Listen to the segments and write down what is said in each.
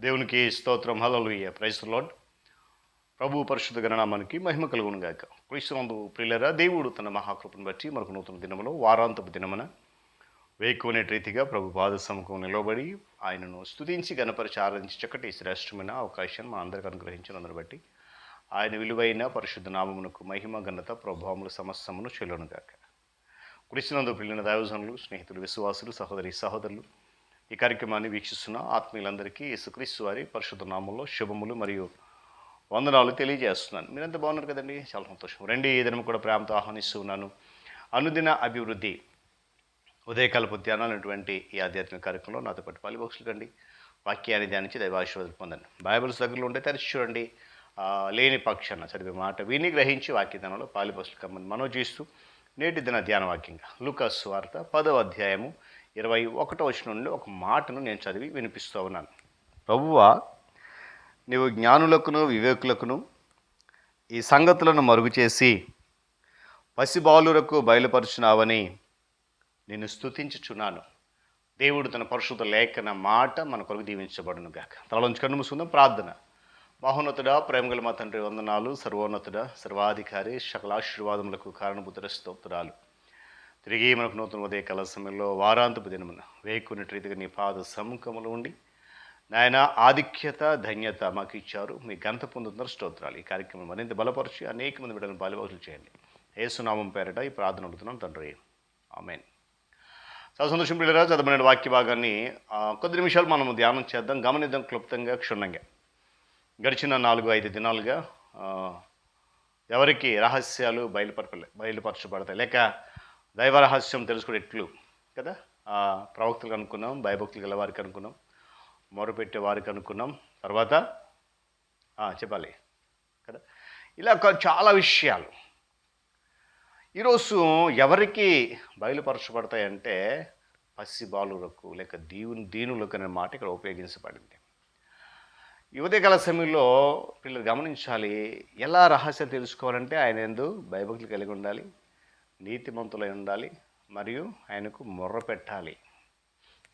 దేవునికి స్తోత్రం. హలలుయ price lord ప్రభు పరిశుద్ధ గణనామానికి మహిమ కలుగునుగాక. క్రీస్తునందు ప్రియులరా దేవుడు తన మహాకృపను బట్టి మనకు నూతన దినములో వారాంతపు దినమున వేకునే రీతిగా ప్రభు పాద సముఖం నిలబడి ఆయనను స్తుతించి గణపరిచి ఆరాధించి చక్కటి శ్రేష్టమైన అవకాశాన్ని మా అందరికి అనుగ్రహించినందును బట్టి ఆయన విలువైన పరిశుద్ధ నామమునకు మహిమ ఘనత ప్రభావములు సమస్తమును చెల్లునుగాక. గాక పిల్లిన దైవజనులు స్నేహితులు విశ్వాసులు సహోదరి సహోదరులు ఈ కార్యక్రమాన్ని వీక్షిస్తున్న ఆత్మీయులందరికీ యేసుక్రీస్తు వారి పరిశుద్ధ నామంలో శుభములు మరియు వందనాలు తెలియజేస్తున్నాను. మీరంతా బాగున్నారు కదండి? చాలా సంతోషం. రండి ఈ దినం కూడా ప్రేమతో ఆహ్వానిస్తూ ఉన్నాను. అనుదిన అభివృద్ధి ఉదయకాలపు ధ్యానాలు అనేటువంటి ఈ ఆధ్యాత్మిక కార్యక్రమంలో నాతో పాటు పాలిబాక్సులు కండి. వాక్యాన్ని ధ్యానించి దైవాశీర్వాదాలు పొందండి. బైబిల్స్ దగ్గరలో ఉంటే తెరిచి చూడండి. లేని పక్షాన చదివే మాట విని గ్రహించి వాక్యదానంలో పాలిబాక్సులు కమ్మని మనోజీస్తూ నేటి దిన ధ్యాన వాక్యంగా లూకాస్ వార్త పదవ అధ్యాయము ఇరవై ఒకటో వచ్చిన నుండి ఒక మాటను నేను చదివి వినిపిస్తూ ఉన్నాను. ప్రభువ నీవు జ్ఞానులకును వివేకులకును ఈ సంగతులను మరుగు చేసి పసిబాలురకు బయలుపరుచున్నావని నేను స్థుతించుచున్నాను దేవుడు తన పరిశుద్ధ లేఖన మాట మన కొరకు దీవించబడును గాక. తలలోంచి కన్ను మూసుకుందాం ప్రార్థన. మహోన్నతుడ ప్రేమగల మా తండ్రి వందనాలు. సర్వోన్నతుడ సర్వాధికారి సకలాశీర్వాదములకు కారణభూతుల స్తోత్రాలు. తిరిగి మనకు నూతన ఉదయ కళ సమయంలో వారాంతపు దినమున వేకున్నట్టు రీతిగా నీ పాద సముఖంలో ఉండి నాయన ఆధిక్యత ధన్యత మాకు ఇచ్చారు. మీ గంత పొందుతున్నారు. స్తోత్రాలు. ఈ కార్యక్రమం మరింత బలపరిచి అనేక మంది బిడ్డలను బాలిబాసులు చేయండి. ఏసునామం పేరట ఈ ప్రార్థన అడుగుతున్నాం తండ్రి. ఆమెన్. చాలా సంతోషం పిల్లరా చదవబడిన వాక్య భాగాన్ని కొద్ది నిమిషాలు మనం ధ్యానం చేద్దాం. గమనిద్దాం క్లుప్తంగా క్షుణ్ణంగా. గడిచిన నాలుగు ఐదు దినాలుగా ఎవరికి రహస్యాలు బయలుపరపలే బయలుపరచబడతాయి. లేక దైవ రహస్యం తెలుసుకునే ఎట్లు కదా? ప్రవక్తలకు అనుకున్నాం భయభక్తులు గల వారికి అనుకున్నాం మొరపెట్టే వారికి అనుకున్నాం. తర్వాత చెప్పాలి కదా? ఇలా చాలా విషయాలు. ఈరోజు ఎవరికి బయలుపరచబడతాయంటే పసి బాలులకు లేక దీవుని దీనులకు అనే మాట ఇక్కడ ఉపయోగించబడింది. ఈ ఉదయకాల సమయంలో పిల్లలు గమనించాలి ఎలా రహస్యం తెలుసుకోవాలంటే ఆయన ఎందు భయభక్తులు కలిగి ఉండాలి నీతిమంతులై ఉండాలి మరియు ఆయనకు మొర్ర పెట్టాలి.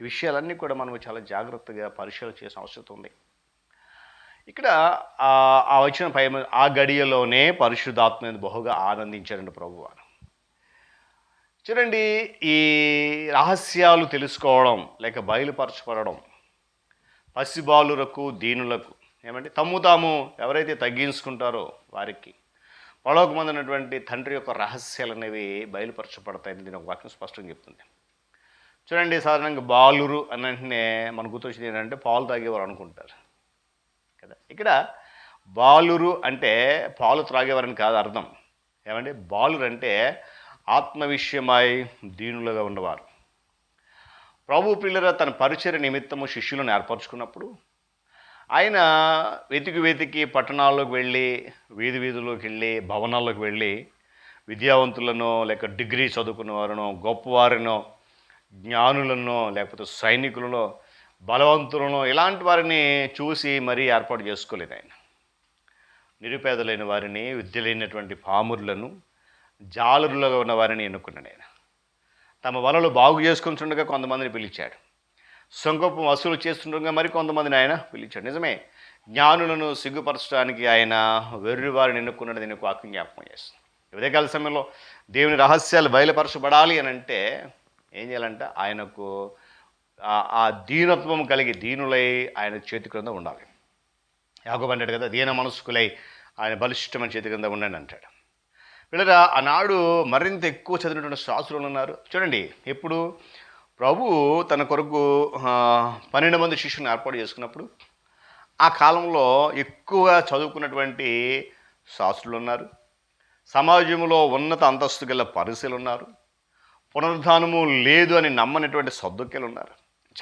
ఈ విషయాలన్నీ కూడా మనం చాలా జాగ్రత్తగా పరిశీలన చేసిన అవసరం ఉంది. ఇక్కడ ఆ వచ్చిన పై ఆ గడియలోనే పరిశుద్ధాత్మ బహుగా ఆనందించారండి ప్రభువారు చూడండి ఈ రహస్యాలు తెలుసుకోవడం లేక బయలుపరచబడడం పసిబాలులకు దీనులకు ఏమంటే తమ్ము తాము ఎవరైతే తగ్గించుకుంటారో వారికి. పడవకమందినటువంటి తండ్రి యొక్క రహస్యాలు అనేవి బయలుపరచబడతాయని దీని ఒక వాక్యం స్పష్టంగా చెప్తుంది. చూడండి సాధారణంగా బాలురు అని వెంటనే మనకు గుర్తొచ్చింది ఏంటంటే పాలు తాగేవారు అనుకుంటారు. కదా? ఇక్కడ బాలురు అంటే పాలు త్రాగేవారని కాదు అర్థం. ఏమంటే బాలురు అంటే ఆత్మ విషయమై దీనులుగా ఉన్నవారు ప్రభు పిల్లల తన పరిచయ నిమిత్తము శిష్యులను ఏర్పరచుకున్నప్పుడు ఆయన వెతికి వెతికి పట్టణాల్లోకి వెళ్ళి వీధి వీధుల్లోకి వెళ్ళి భవనాల్లోకి వెళ్ళి విద్యావంతులను లేక డిగ్రీ చదువుకున్న వారినో గొప్పవారినో జ్ఞానులను లేకపోతే సైనికులను బలవంతులను ఇలాంటి వారిని చూసి మరీ ఏర్పాటు చేసుకోలేదు ఆయన. నిరుపేదలైన వారిని విద్య లేనటువంటి పామురులను జాలరులుగా ఉన్న వారిని ఎన్నుకున్నాడు ఆయన. తమ వలలు బాగు చేసుకుంటుండగా కొంతమందిని పిలిచాడు. సంకోపం వసూలు చేస్తుండగా మరికొంతమందిని ఆయన పిలిచాడు నిజమే జ్ఞానులను సిగ్గుపరచడానికి ఆయన వెర్రివారిని ఎన్నుకున్నది ఎన్నుకున్నాడు దీనికి వాక్యం జ్ఞాపకం చేస్తుంది ఉదయకాల సమయంలో దేవుని రహస్యాలు బయలుపరచబడాలి అని అంటే ఏం చేయాలంటే? ఆయనకు ఆ- దీనత్వం కలిగి దీనులై ఆయన చేతి క్రింద ఉండాలి. యాకోబు అంటాడు కదా దీన మనస్కులై ఆయన బలిష్టమైన చేతి కింద ఉండండి అంటాడు. వీళ్ళరా ఆనాడు మరింత ఎక్కువ చదివినటువంటి శాస్త్రులు ఉన్నారు. చూడండి ఎప్పుడు ప్రభు తన కొరకు పన్నెండు మంది శిష్యుని ఏర్పాటు చేసుకున్నప్పుడు ఆ కాలంలో ఎక్కువగా చదువుకున్నటువంటి శాస్త్రులు ఉన్నారు. సమాజంలో ఉన్నత అంతస్తు గల పరిశీలు ఉన్నారు. పునరుద్ధానము లేదు అని నమ్మనటువంటి సద్దుక్యలు ఉన్నారు.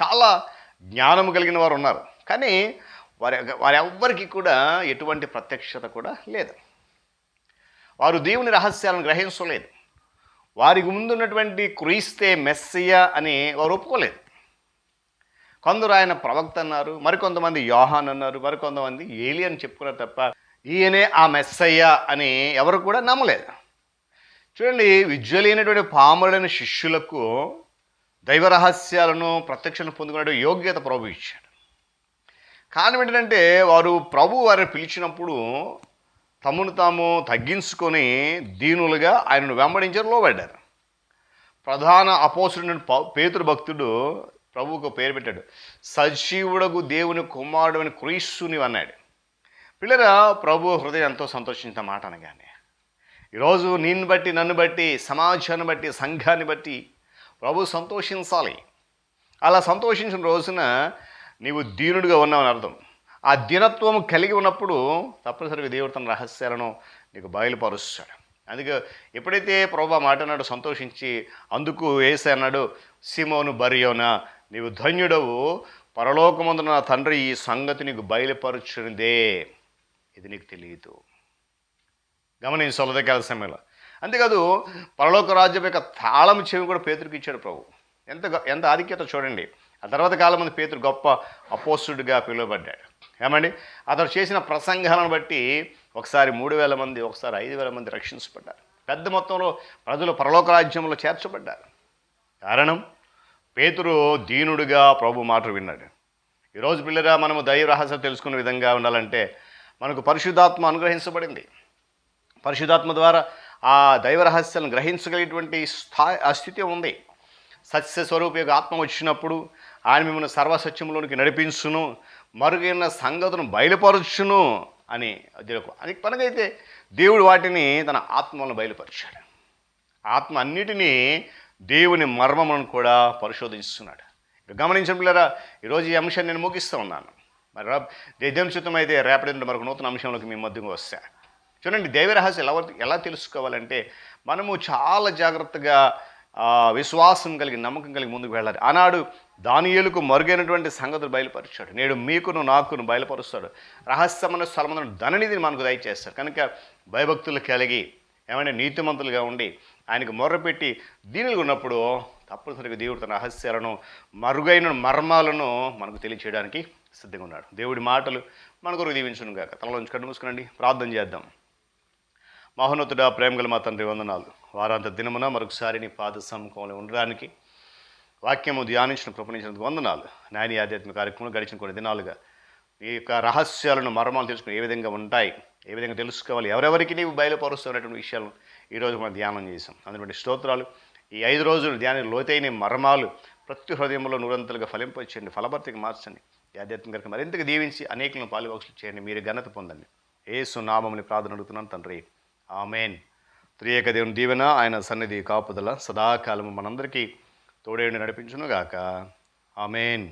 చాలా జ్ఞానం కలిగిన వారు ఉన్నారు. కానీ వారి వారెవ్వరికి కూడా ఎటువంటి ప్రత్యక్షత కూడా లేదు. వారు దేవుని రహస్యాలను గ్రహించలేదు. వారికి ముందున్నటువంటి క్రీస్తే మెస్సియ అని వారు ఒప్పుకోలేదు. కొందరు ఆయన ప్రవక్త అన్నారు మరికొంతమంది యోహాన్ అన్నారు మరికొంతమంది ఏలి అని చెప్పుకున్నారు తప్ప ఈయనే ఆ మెస్సయ్య అని ఎవరు కూడా నమ్మలేదు. చూడండి విజ్వలైనటువంటి పాములైన శిష్యులకు దైవ రహస్యాలను ప్రత్యక్షను పొందుకునే యోగ్యత ప్రభు ఇచ్చాడు. కారణం ఏంటంటే వారు ప్రభు వారిని పిలిచినప్పుడు తమను తాము తగ్గించుకొని దీనులుగా ఆయనను వెంబడించారు లోబడ్డారు. ప్రధాన అపోసుడు పేతురు భక్తుడు ప్రభువుకు పేరు పెట్టాడు. సజీవుడకు దేవుని కుమారుడు అని క్రీస్తుని అన్నాడు పిల్లరా ప్రభు హృదయం ఎంతో సంతోషించిన మాట అనగానే ఈరోజు నిన్ను బట్టి నన్ను బట్టి సమాజాన్ని బట్టి సంఘాన్ని బట్టి ప్రభు సంతోషించాలి. అలా సంతోషించిన రోజున నీవు దీనుడిగా ఉన్నావని అర్థం. ఆ దినత్వం కలిగి ఉన్నప్పుడు తప్పనిసరిగా దేవుడు తన రహస్యాలను నీకు బయలుపరుస్తాడు. అందుకే ఎప్పుడైతే ప్రభు మాట అన్నాడు సంతోషించి అందుకు వేసే అన్నాడు సిమోను బరియోనా నీవు ధన్యుడవు. పరలోకమందున నా తండ్రి ఈ సంగతి నీకు బయలుపరుచునిదే. ఇది నీకు తెలియదు. గమని సొలదకాల సమయంలో. అంతేకాదు పరలోక రాజ్యం యొక్క తాళం చెవి కూడా పేతురికి ఇచ్చాడు ప్రభు. ఎంత ఎంత ఆధిక్యత చూడండి. ఆ తర్వాత కాలం మంది పేతురు గొప్ప అపోస్తుడిగా పిలువబడ్డాడు. ఏమండి? అతడు చేసిన ప్రసంగాలను బట్టి ఒకసారి మూడు వేల మంది ఒకసారి ఐదు వేల మంది రక్షించబడ్డారు. పెద్ద మొత్తంలో ప్రజలు పరలోక రాజ్యంలో చేర్చబడ్డారు. కారణం? పేతురు దీనుడుగా ప్రభు మాట విన్నాడు. ఈరోజు పిల్లరా మనము దైవ రహస్యం తెలుసుకునే విధంగా ఉండాలంటే మనకు పరిశుద్ధాత్మ అనుగ్రహించబడింది. పరిశుద్ధాత్మ ద్వారా ఆ దైవ రహస్యాలను గ్రహించగలిగేటువంటి స్థా ఆ స్థితి ఉంది. సత్య స్వరూప యొక్క ఆత్మ వచ్చినప్పుడు ఆయన మిమ్మల్ని సర్వసత్యంలోనికి నడిపించును. మరుగైన సంగతులను బయలుపరచును అని అది ఒక- పనకైతే దేవుడు వాటిని తన ఆత్మలను బయలుపరిచాడు. ఆత్మ అన్నిటినీ దేవుని మర్మములను కూడా పరిశోధిస్తున్నాడు. గమనించిన పిల్లరా ఈరోజు ఈ అంశాన్ని నేను ముగిస్తూ ఉన్నాను. మరి రా- దేదేం చిత్తం అయితే రేపటి మరొక నూతన అంశంలోకి మీ మధ్యకు వస్తా. చూడండి దైవ రహస్యం ఎలా ఎలా తెలుసుకోవాలంటే మనము చాలా జాగ్రత్తగా విశ్వాసం కలిగి నమ్మకం కలిగి ముందుకు వెళ్ళాలి. ఆనాడు దానియేలకు మరుగైనటువంటి సంగతులు బయలుపరిచాడు. నేడు మీకును నాకును బయలుపరుస్తాడు. రహస్యమైన స్థలమందున ధననిధిని మనకు దయచేస్తాడు. కనుక భయభక్తులు కలిగి ఏమైనా నీతిమంతులుగా ఉండి ఆయనకు మొర్రపెట్టి దీనిలో ఉన్నప్పుడు తప్పనిసరిగా దేవుడు తన రహస్యాలను మరుగైన మర్మాలను మనకు తెలియచేయడానికి సిద్ధంగా ఉన్నాడు. దేవుడి మాటలు మన కొరకు దీవించును గాక తలలోంచి కట్టు మూసుకునండి. ప్రార్థన చేద్దాం. మహోన్నతుడ ప్రేమగల మా తండ్రి వందనాలు. వారాంత దినమున మరొకసారి నీ పాద సముఖంలో ఉండడానికి వాక్యము ధ్యానించిన కృపణించినందుకు వందనాలు. నాయన ఆధ్యాత్మిక కార్యక్రమం గడిచిన కొన్ని దినాలుగా ఈ యొక్క రహస్యాలను మర్మాలు తెలుసుకుని ఏ విధంగా ఉంటాయి ఏ విధంగా తెలుసుకోవాలి ఎవరెవరికి నీవు బయలుపరుస్తున్నటువంటి విషయాలను ఈరోజు మనం ధ్యానం చేసాం అందువంటి స్తోత్రాలు ఈ ఐదు రోజులు ధ్యాన లోతైన మర్మాలు ప్రతి హృదయంలో నూరంతలుగా ఫలింపచేయండి ఫలభర్తికి మార్చండి. ఈ ఆధ్యాత్మిక మరింతగా దీవించి అనేకులను పాలుబాక్సులు చేయండి. మీరు ఘనత పొందండి. ఏసు నామముని ప్రార్థన అడుగుతున్నాను తండ్రి. ఆమెన్. త్రియేక దేవుని దీవెన ఆయన సన్నిధి కాపుదల సదాకాలము మనందరికీ తోడేండి నడిపించునుగాక. ఆమెన్.